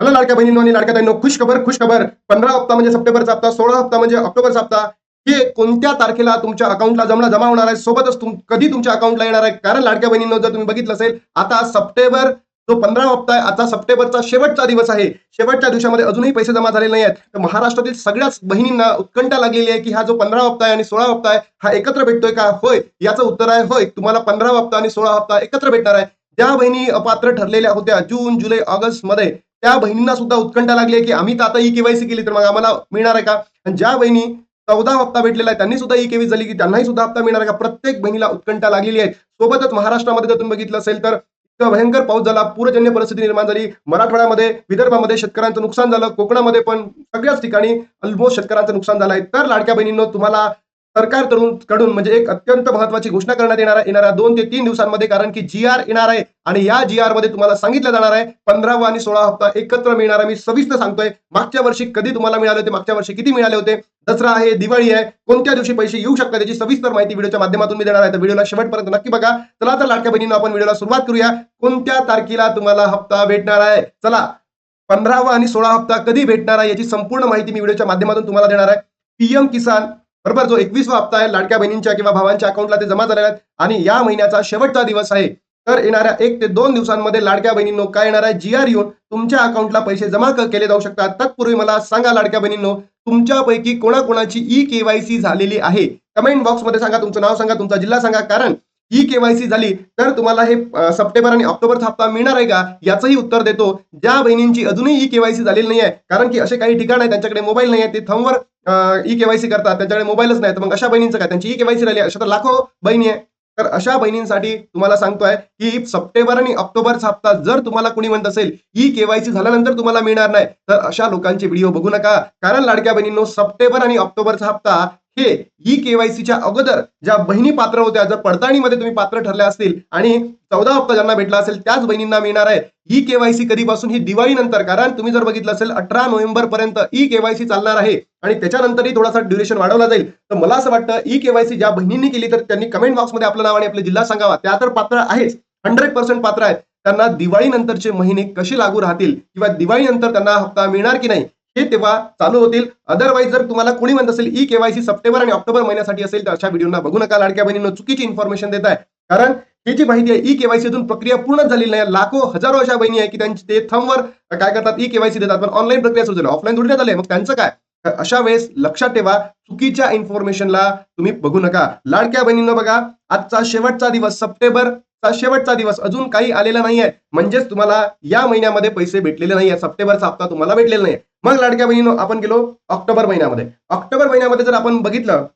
Hello लाडक्या बहिणींनो आणि लाडक्या ताईंनो खुश खबर खुश खबर. पंधरा हप्ता म्हणजे सप्टेंबरचा हप्ता सोळा हप्ता म्हणजे ऑक्टोबरचा हप्ता. हे कोणत्या तारखेला तुमच्या अकाउंटला जमला जमा होणार आहे? सोबतच तुम कधी तुमच्या अकाउंटला येणार आहे? कारण लाडक्या बहिणींनो जर तुम्ही बघितलं असेल आता सप्टेंबर जो पंधरा हप्ता आहे आता सप्टेंबरचा शेवटचा दिवस आहे. शेवटच्या दिवसामध्ये अजूनही पैसे जमा झालेले नाही आहेत तर महाराष्ट्रातील सगळ्याच बहिणींना उत्कंठा लागलेली आहे की हा जो पंधरा हप्ता आहे आणि सोळा हप्ता आहे हा एकत्र भेटतोय का? होय. याचं उत्तर आहे होय. तुम्हाला पंधरा हप्ता आणि सोळा हप्ता एकत्र भेटणार आहे. ज्या बहिणी अपात्र ठरलेल्या होत्या जून जुलै ऑगस्टमध्ये त्या बहिणींना सुद्धा उत्कंठा लागली आहे की आम्ही तर आता ई केवायसी केली तर मग आम्हाला मिळणार आहे का? आणि ज्या बहिणी चौदा हप्ता भेटलेला आहे त्यांनी सुद्धा ई केवायसी झाली की त्यांनाही सुद्धा हप्ता मिळणार आहे का? प्रत्येक बहिणीला उत्कंठा लागलेली आहे. सोबतच महाराष्ट्रामध्ये जर तुम्ही बघितलं असेल तर भयंकर पाऊस झाला पूरजन्य परिस्थिती निर्माण झाली. मराठवाड्यामध्ये विदर्भामध्ये शेतकऱ्यांचं नुकसान झालं कोकणामध्ये पण सगळ्याच ठिकाणी ऑलमोस्ट शेतकऱ्यांचं नुकसान झालं आहे. तर लाडक्या बहिणींनो तुम्हाला सरकारकडून कडून म्हणजे एक अत्यंत महत्वाची घोषणा करण्यात येणार आहे. येणाऱ्या दोन ते तीन दिवसांमध्ये कारण की जी आर येणार आहे आणि या जी आरमध्ये तुम्हाला सांगितलं जाणार आहे. पंधरावा आणि सोळा हप्ता एकत्र मिळणार आहे. मी सविस्तर सांगतोय मागच्या वर्षी कधी तुम्हाला मिळाले होते? मागच्या वर्षी किती मिळाले होते? दसरा आहे दिवाळी आहे. कोणत्या दिवशी पैसे येऊ शकतात त्याची सविस्तर माहिती व्हिडिओच्या माध्यमातून मी देणार आहे. तर व्हिडिओला शेवटपर्यंत नक्की बघा. चला तर लाडक्या बहिणीनं आपण व्हिडिओला सुरुवात करूया. कोणत्या तारखेला तुम्हाला हप्ता भेटणार आहे? चला पंधरावा आणि सोळा हप्ता कधी भेटणार आहे याची संपूर्ण माहिती मी व्हिडिओच्या माध्यमातून तुम्हाला देणार आहे. पीएम किसान बरोबर जो एकवीसवा हप्ता आहे लाडक्या बहिणींच्या किंवा भावांच्या अकाउंटला ते जमा झालेले आहेत आणि या महिन्याचा शेवटचा दिवस आहे. तर येणाऱ्या एक ते दोन दिवसांमध्ये लाडक्या बहिणींनो काय येणार आहे? जी आर येऊन तुमच्या अकाउंटला पैसे जमा केले जाऊ शकतात. तत्पूर्वी मला सांगा लाडक्या बहिणींनो तुमच्यापैकी कोणाकोणाची ई केवायसी झालेली आहे? कमेंट बॉक्समध्ये सांगा तुमचं नाव सांगा तुमचा जिल्हा सांगा कारण ई केवायसी झाली तर तुम्हाला हे सप्टेंबर आणि ऑक्टोबरचा हप्ता मिळणार आहे का? याचंही उत्तर देतो. ज्या बहिणींची अजूनही ई केवायसी झालेली नाही आहे कारण की असे काही ठिकाण आहे त्यांच्याकडे मोबाईल नाही आहे ते थंबवर ई केवायसी करतात त्यांच्याकडे मोबाईलच नाही. तर मग अशा बहिणींचं काय? त्यांची ई केवायसी राहिली. अशा तर लाखो बहिणी आहे. तर अशा बहिणींसाठी तुम्हाला सांगतोय की सप्टेंबर आणि ऑक्टोबरचा हप्ता जर तुम्हाला कुणी म्हणत असेल ई केवायसी झाल्यानंतर तुम्हाला मिळणार नाही तर अशा लोकांचे व्हिडिओ बघू नका. कारण लाडक्या बहिणींनो सप्टेंबर आणि ऑक्टोबरचा हप्ता हे ई केवायसीच्या अगोदर ज्या बहिणी पात्र होत्या जर पडताळणीमध्ये तुम्ही पात्र ठरल्या असतील आणि चौदा हप्ता ज्यांना भेटला असेल त्याच बहिणींना मिळणार आहे. ई केवायसी कधीपासून ही दिवाळी नंतर कारण तुम्ही जर बघितलं असेल अठरा नोव्हेंबर पर्यंत ई केवायसी चालणार आहे आणि त्याच्यानंतरही थोडासा ड्युरेशन वाढवला जाईल. तर मला असं वाटतं ई केवायसी ज्या बहिणींनी केली तर त्यांनी कमेंट बॉक्समध्ये आपलं नाव आणि आपला जिल्हा सांगावा. त्या तर पात्र आहेच. हंड्रेड पर्सेंट पात्र आहेत. त्यांना दिवाळी नंतरचे महिने कसे लागू राहतील किंवा दिवाळी नंतर त्यांना हप्ता मिळणार की नाही हे तेव्हा चालू होतील. अदरवाईज जर तुम्हाला कोणी म्हणत असेल ई केवायसी सप्टेंबर आणि ऑक्टोबर महिन्यासाठी असेल तर अशा व्हिडिओना बघू नका. लाडक्या बहिणीनं चुकीची इन्फॉर्मेशन देत आहे कारण ही जी माहिती आहे ई केवायसी अजून प्रक्रिया पूर्ण झालेली नाही. लाखो हजारो अशा बहिणी आहे की त्यांची ते थंबवर काय करतात? ई केवायसी देतात. पण ऑनलाईन प्रक्रिया सुरू झाली. ऑफलाईन थोडी झाले मग त्यांचं काय? अशा वेळेस लक्षात ठेवा चुकीच्या इन्फॉर्मेशनला तुम्ही बघू नका. लाडक्या बहिणींना बघा आजचा शेवटचा दिवस सप्टेंबर चा शेवटचा दिवस अजून काही आलेला नाहीये. म्हणजेच तुम्हाला या महिन्यामध्ये पैसे भेटलेले नाहीये. सप्टेंबरचा हप्ता तुम्हाला भेटलेला नाही मग लाडक्या बहिणी आपण गेलो ऑक्टोबर महिन्यामध्ये. ऑक्टोबर महिन्यामध्ये जर आपण बघितलं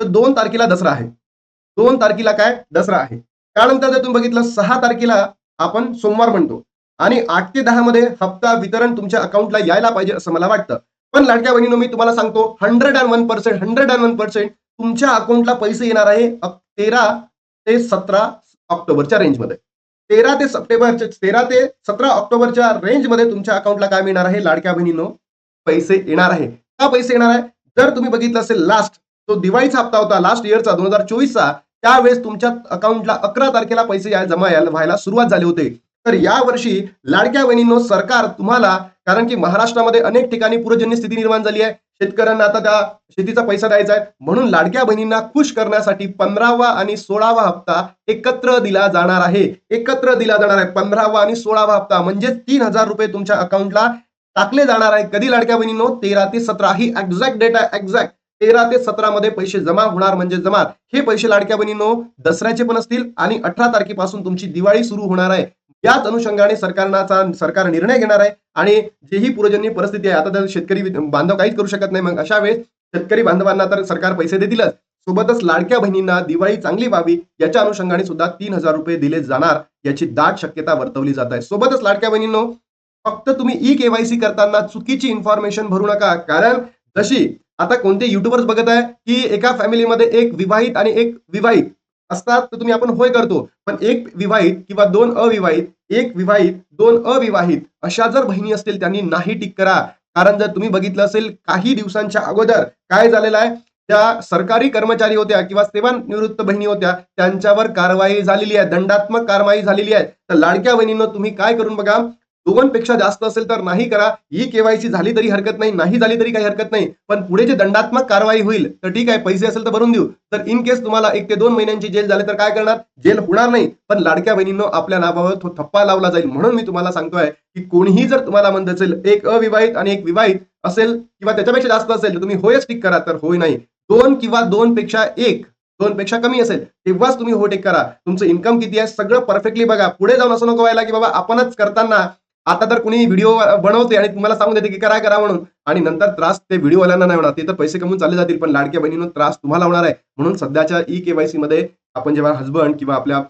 तर दोन तारखेला दसरा आहे. दोन तारखेला काय? दसरा आहे. त्यानंतर जर तुम्ही बघितलं? सहा तारखेला आपण सोमवार म्हणतो. आणि आठ ते दहा मध्ये हप्ता वितरण तुमच्या अकाउंटला यायला पाहिजे असं मला वाटतं. पण लाडक्या बहिणीनो मी तुम्हाला सांगतो hundred and one percent hundred and one percent तुमच्या अकाउंटला पैसे येणार आहे तेरा ते सतरा ऑक्टोबरच्या रेंजमध्ये तेरा ते सप्टेंबरच्या तेरा ते सतरा ऑक्टोबरच्या रेंजमध्ये तुमच्या अकाउंटला काय मिळणार आहे? लाडक्या बहिणीनो पैसे येणार आहे. का पैसे येणार आहे? जर तुम्ही बघितलं असेल लास्ट तो दिवाळीचा हप्ता होता लास्ट इयरचा दोन हजार चोवीसचा त्यावेळेस तुमच्या अकाउंटला अकरा तारखेला पैसे जमा व्हायला सुरुवात झाली होती. तर या वर्षी लाडक्या बहिणींनो सरकार तुम्हाला कारण की महाराष्ट्रामध्ये अनेक ठिकाणी पूरजन्य स्थिती निर्माण झाली आहे. शेतकऱ्यांना आता त्या शेतीचा पैसा द्यायचा आहे. म्हणून लाडक्या बहिणींना खुश करण्यासाठी पंधरावा आणि सोळावा हप्ता एकत्र दिला जाणार आहे. एकत्र दिला जाणार आहे. पंधरावा आणि सोळावा हप्ता म्हणजे तीन हजार रुपये तुमच्या अकाउंटला टाकले जाणार आहे. कधी लाडक्या बहिणींनो? तेरा ते सतरा. ही एक्झॅक्ट डेट आहे. एक्झॅक्ट तेरा ते सतरा मध्ये पैसे जमा होणार म्हणजे जमा. हे पैसे लाडक्या बहिणींनो दसऱ्याचे पण असतील आणि अठरा तारखेपासून तुमची दिवाळी सुरू होणार आहे. याच अनुषंगाने सरकारनाचा सरकार निर्णय घेणार आहे आणि जेही पूर्वजन्य परिस्थिती आहे आता तर शेतकरी बांधव काहीच करू शकत नाही. मग अशा वेळेस शेतकरी बांधवांना तर सरकार पैसे देतीलच. सोबतच लाडक्या बहिणींना दिवाळी चांगली व्हावी याच्या अनुषंगाने सुद्धा तीन हजार रुपये दिले जाणार याची दाट शक्यता वर्तवली जात आहे. सोबतच लाडक्या बहिणींनो फक्त तुम्ही ई केवायसी करताना चुकीची इन्फॉर्मेशन भरू नका. कारण जशी आता कोणते युट्यूबर्स बघत आहे की एका फॅमिलीमध्ये एक विवाहित आणि एक विवाहित. असतात तर तुम्ही आपण होय करतो. पण एक विवाहित किंवा दोन अविवाहित एक विवाहित दोन अविवाहित अशा जर बहिणी असतील त्यांनी नाही टिक करा. कारण जर तुम्ही बघितलं असेल काही दिवसांच्या अगोदर काय झालेलं आहे? त्या सरकारी कर्मचारी होत्या किंवा सेवानिवृत्त बहिणी होत्या त्यांच्यावर कारवाई झालेली आहे दंडात्मक कारवाई झालेली आहे. तर लाडक्या बहिणीनं तुम्ही काय करून बघा? दोघांपेक्षा जास्त असेल तर नाही करा. ही केवायसी झाली तरी हरकत नाही नाही झाली तरी काही हरकत नाही. पण पुढे जे दंडात्मक कारवाई होईल तर ठीक आहे पैसे असेल तर भरून देऊ. तर इन केस तुम्हाला एक ते दोन महिन्यांची जेल झाले तर काय करणार? जेल होणार नाही. पण लाडक्या बहिणींनो आपल्या नावावर तो थप्पा लावला जाईल. म्हणून मी तुम्हाला सांगतोय की कोणीही जर तुम्हाला म्हणत असेल एक अविवाहित आणि एक विवाहित असेल किंवा त्याच्यापेक्षा जास्त असेल तर तुम्ही होयच टिक करा तर होय नाही. दोन किंवा दोन पेक्षा एक दोन पेक्षा कमी असेल तेव्हाच तुम्ही हो टेक करा. तुमचं इन्कम किती आहे सगळं परफेक्टली बघा. पुढे जाऊन असं नको व्हायला की बाबा आपणच करताना आता तर कुणी व्हिडिओ बनवते आणि तुम्हाला सांगून देते की करा करा म्हणून. आणि नंतर त्रास ते व्हिडिओवाल्यांना नाही होणार. ते तर पैसे कमवून चालले जातील पण लाडक्या बहिणीनं त्रास तुम्हाला होणार आहे. म्हणून सध्याच्या ई केवायसी मध्ये आपण जेव्हा हसबंड किंवा आपल्या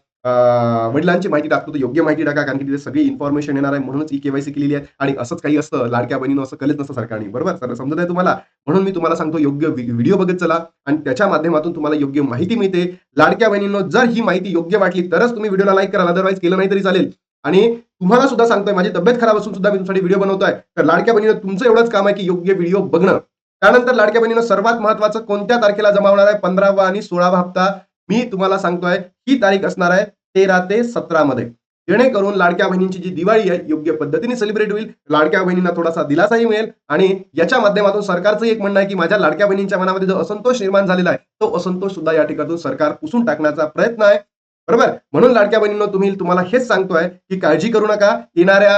वडिलांची माहिती टाकतो तर योग्य माहिती टाका कारण की तिथे सगळी इन्फॉर्मेशन येणार आहे. म्हणूनच ई केवायसी केलेली आहे. आणि असंच काही असतं लाडक्या बहिणीनं असं केलंच नसतं सरकारने. बरोबर? सर समजत आहे तुम्हाला? म्हणून मी तुम्हाला सांगतो योग्य व्हिडिओ बघत चला. आणि त्याच्या माध्यमातून तुम्हाला योग्य माहिती मिळते. लाडक्या बहिणींनो जर ही माहिती योग्य वाटली तरच तुम्ही व्हिडिओला लाईक करा अदरवाईज केलं नाही तरी चालेल. आणि तुम्हाला सुद्धा सांगतोय माझी तब्येत खराब असून सुद्धा मी तुमच्यासाठी व्हिडिओ बनवतोय. तर लाडक्या बहिणीनं तुमचं एवढंच काम आहे की योग्य व्हिडिओ बघणं. त्यानंतर लाडक्या बहिणीनं सर्वात महत्वाचं कोणत्या तारखेला जमा होणार आहे? पंधरावा आणि सोळावा हप्ता. मी तुम्हाला सांगतोय ही तारीख असणार आहे तेरा ते सतरा मध्ये. जेणेकरून लाडक्या बहिणींची जी दिवाळी आहे योग्य पद्धतीने सेलिब्रेट होईल. लाडक्या बहिणींना थोडासा दिलासाही मिळेल. आणि याच्या माध्यमातून सरकारचं एक म्हणणं आहे की माझ्या लाडक्या बहिणींच्या मनामध्ये जो असंतोष निर्माण झालेला आहे तो असंतोष सुद्धा या ठिकाणून सरकार पुसून टाकण्याचा प्रयत्न आहे. बरोबर? म्हणून लाडक्या बहिणींनो तुम्ही तुम्हाला हेच सांगतोय की काळजी करू नका. येणाऱ्या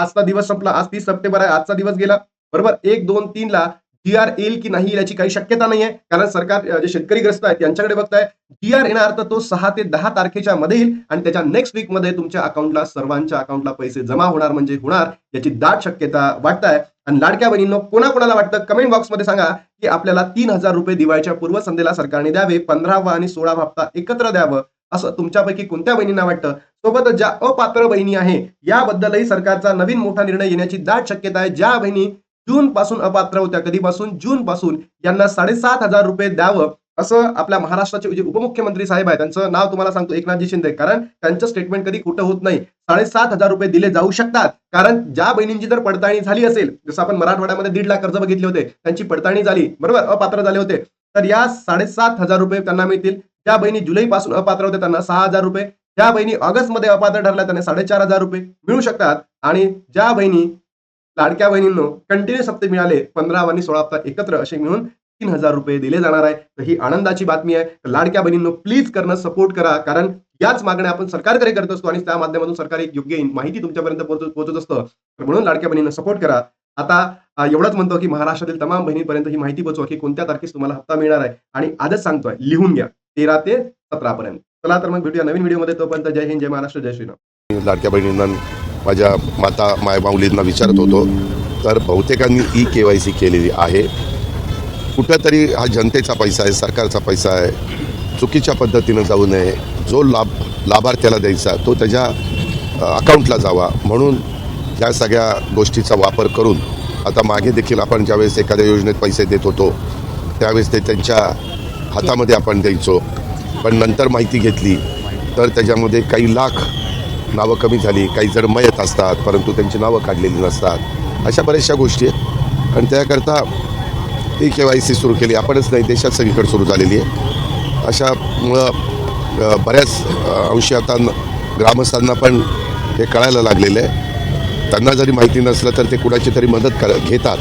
आजचा दिवस संपला. आज तीस सप्टेंबर आहे. आजचा दिवस गेला. बरोबर? एक दोन तीन ला जी आर येईल की नाही याची काही शक्यता नाही आहे कारण सरकार जे शेतकरी ग्रस्त आहेत त्यांच्याकडे बघताय जी आर येणार तर तो सहा ते दहा तारखेच्या मध्ये येईल आणि त्याच्या नेक्स्ट वीकमध्ये तुमच्या अकाउंटला सर्वांच्या अकाउंटला पैसे जमा होणार म्हणजे होणार याची दाट शक्यता वाटताय. आणि लाडक्या बहिणींनो कोणाकोणाला वाटतं? कमेंट बॉक्समध्ये सांगा की आपल्याला तीन हजार रुपये दिवाळीच्या पूर्वसंध्येला सरकारने द्यावे पंधरावा आणि सोळावा हप्ता एकत्र द्यावं. असं तुमच्यापैकी कोणत्या बहिणींना वाटतं? सोबतच ज्या अपात्र बहिणी आहे याबद्दलही सरकारचा नवीन मोठा निर्णय येण्याची दाट शक्यता आहे. ज्या बहिणी जून पासून अपात्र होत्या कधीपासून? जून पासून. यांना साडेसात हजार रुपये द्यावं असं आपल्या महाराष्ट्राचे जे उपमुख्यमंत्री साहेब आहेत त्यांचं नाव तुम्हाला सांगतो एकनाथजी शिंदे. कारण त्यांचं स्टेटमेंट कधी कुठं होत नाही. साडेसात हजार रुपये दिले जाऊ शकतात. कारण ज्या बहिणींची जर पडताळणी झाली असेल जसं आपण मराठवाड्यामध्ये दीड लाख कर्ज बघितले होते त्यांची पडताळणी झाली बरोबर? अपात्र झाले होते. तर या साडेसात हजार रुपये त्यांना मिळतील. ज्या बहिणी जुलै पासून अपात्र होत्या त्यांना सहा हजार रुपये. ज्या बहिणी ऑगस्टमध्ये अपात्र ठरल्या त्यांना साडेचार हजार रुपये मिळू शकतात. आणि ज्या बहिणी लाडक्या बहिणींनो कंटिन्यू हप्ते मिळाले पंधरा आणि सोळा हप्ता एकत्र असे मिळून तीन हजार रुपये दिले जाणार आहे. तर ही आनंदाची बातमी आहे. तर लाडक्या बहिणींनो प्लीज करणं सपोर्ट करा. कारण याच मागण्या आपण सरकारकडे करत असतो आणि त्या माध्यमातून सरकार एक योग्य माहिती तुमच्यापर्यंत पोहोचत असतं. तर म्हणून लाडक्या बहिणींना सपोर्ट करा. आता एवढंच म्हणतो की महाराष्ट्रातील तमाम बहिणीपर्यंत ही माहिती पोहोचवा की कोणत्या तारखेस तुम्हाला हप्ता मिळणार आहे. आणि आजच सांगतोय लिहून घ्या. तेरा ते सतरा पर्यंत. चला तर मग भेटूया नवीन व्हिडिओमध्ये. तोपर्यंत जय हिंद जय महाराष्ट्र जय श्रीराम. लाडक्या बहिणींना माझ्या माता मायमाऊलींना विचारत होतो तर बहुतेकांनी ई के वाय सी केलेली आहे. कुठंतरी हा जनतेचा पैसा आहे सरकारचा पैसा आहे. चुकीच्या पद्धतीनं जाऊ नये. जो लाभ लाभार्थ्याला द्यायचा तो त्याच्या अकाउंटला जावा. म्हणून या सगळ्या गोष्टीचा वापर करून आता मागे देखील आपण ज्यावेळेस एखाद्या योजनेत पैसे देत होतो त्यावेळेस ते त्यांच्या हातामध्ये आपण द्यायचो. पण नंतर माहिती घेतली तर त्याच्यामध्ये काही लाख नावं कमी झाली काही जण मयत असतात परंतु त्यांची नावं काढलेली नसतात. अशा बऱ्याचशा गोष्टी आहेत. आणि त्याकरता ती के वाय सी सुरू केली. आपणच नाही देशात सगळीकडे सुरू झालेली आहे. अशामुळं बऱ्याच अंशी आता ग्रामस्थांना पण हे कळायला लागलेलं आहे. त्यांना जरी माहिती नसलं तर ते कुणाची तरी मदत कर घेतात.